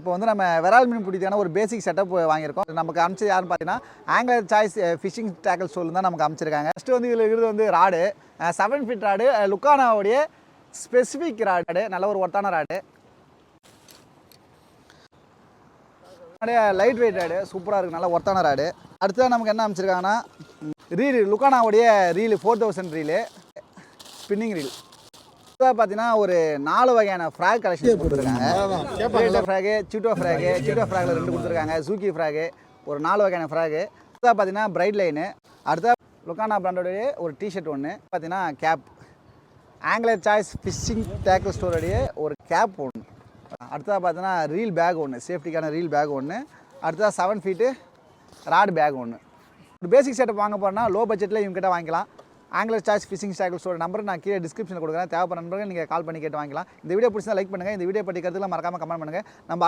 இப்போ வந்து நம்ம விரால் மீன் பிடிக்கான ஒரு பேசிக் செட்டப் வாங்கியிருக்கோம். நமக்கு அமைச்சது யாருன்னு பார்த்தீங்கன்னா angler choice fishing tackle store தான் நமக்கு அமைச்சிருக்காங்க. ஃபஸ்ட்டு வந்து இதில் இருக்கிறது வந்து ராடு செவன் ஃபீட் ராடு லுக்கானாவுடைய ஸ்பெசிஃபிக் ராடு நல்ல ஒரு ஒர்த்தான ராடு லைட் வெயிட் ராடு சூப்பராக இருக்குது நல்ல ஒர்த்தான ராடு அடுத்ததாக நமக்கு என்ன அமைச்சிருக்காங்கன்னா reel லுக்கானாவுடைய reel four thousand reel spinning reel பார்த்தீங்கன்னா ஒரு நாலு வகையான ஃப்ராக் கலெக்ஷன் கொடுத்துருக்காங்க. ஃப்ராகு சிட்டோ ஃப்ராகு சிட்டோ ஃப்ராகில் ரெண்டு கொடுத்துருக்காங்க. ஜூக்கி ஃப்ராகு ஒரு நாலு வகையான ஃப்ராகு அடுத்தா பார்த்தீங்கன்னா பிரைட் லைனு அடுத்த லுக்கானா பிராண்டோடைய ஒரு டிஷர்ட் ஒன்று பார்த்தீங்கன்னா cap angler choice fishing tackle ஸ்டோருடைய ஒரு கேப் ஒன்று அடுத்ததாக பார்த்தீங்கன்னா ரீல் பேக் ஒன்று சேஃப்டிக்கான ரீல் பேக் ஒன்று அடுத்ததாக செவன் ஃபீட்டு ராட் பேக் ஒன்று ஒரு பேசிக் செட்டப் வாங்க போறேன்னா லோ பட்ஜெட்டில் இவங்க கிட்ட வாங்கிக்கலாம். ஆங்கிலர் சார்ஜ் ஃபிஷிங் ஸ்டாக்கிள்ஸோட நம்பர் நான் கீழே டிஸ்கிரிப்ஷனில் கொடுக்குறேன். தேவைப்பட நண்பர்கள் நீங்கள் கால் பண்ணி கேட்டு வாங்கிக்கலாம். இந்த வீடியோ பிடிச்சா லைக் பண்ணுங்கள் இந்த வீடியோ பற்றி கருத்துலாம் மறக்காமல் கமெண்ட் பண்ணுங்கள் நம்ம